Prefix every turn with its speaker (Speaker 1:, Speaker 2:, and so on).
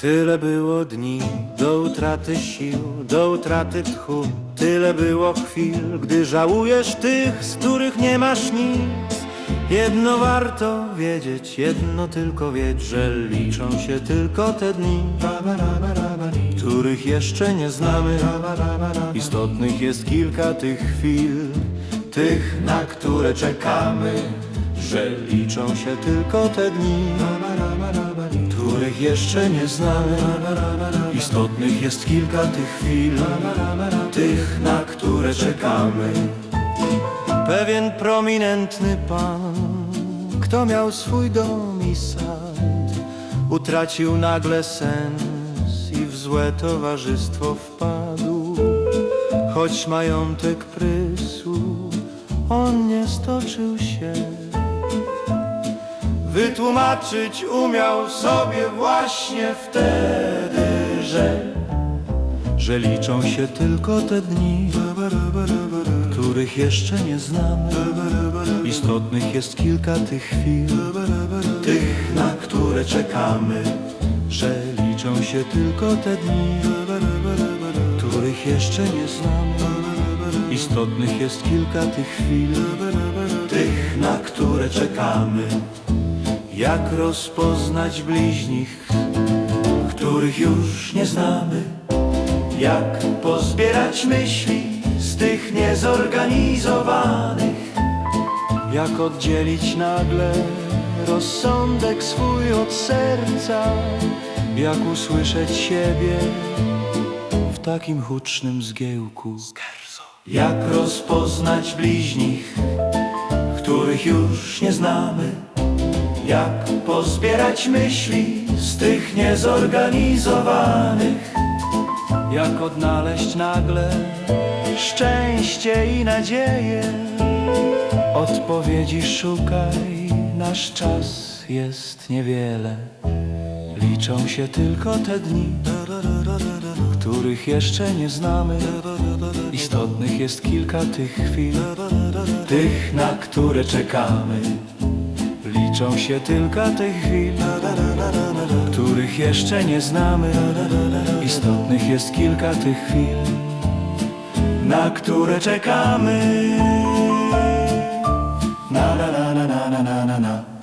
Speaker 1: Tyle było dni do utraty sił, do utraty tchu. Tyle było chwil, gdy żałujesz tych, z których nie masz nic. Jedno warto wiedzieć, jedno tylko wiedzieć, że liczą się tylko te dni, których jeszcze nie znamy. Istotnych jest kilka tych chwil, tych, na które czekamy, że liczą się tylko te dni, których jeszcze nie znamy. Istotnych jest kilka tych chwil, tych, na które czekamy. Pewien prominentny pan, kto miał swój dom i sad, utracił nagle sens i w złe towarzystwo wpadł. Choć majątek prysł, on nie stoczył się. Wytłumaczyć umiał sobie właśnie wtedy, że że liczą się tylko te dni, których jeszcze nie znamy. Istotnych jest kilka tych chwil, tych, na które czekamy, że liczą się tylko te dni, których jeszcze nie znamy. Istotnych jest kilka tych chwil, tych, na które czekamy. Jak rozpoznać bliźnich, których już nie znamy? Jak pozbierać myśli z tych niezorganizowanych? Jak oddzielić nagle rozsądek swój od serca? Jak usłyszeć siebie w takim hucznym zgiełku? Jak rozpoznać bliźnich, których już nie znamy? Jak pozbierać myśli z tych niezorganizowanych? Jak odnaleźć nagle szczęście i nadzieję? Odpowiedzi szukaj, nasz czas jest niewiele. Liczą się tylko te dni, których jeszcze nie znamy. Istotnych jest kilka tych chwil, tych, na które czekamy. Liczą się tylko te chwil, których jeszcze nie znamy. Istotnych jest kilka tych chwil, na które czekamy. Na na na na na na na na.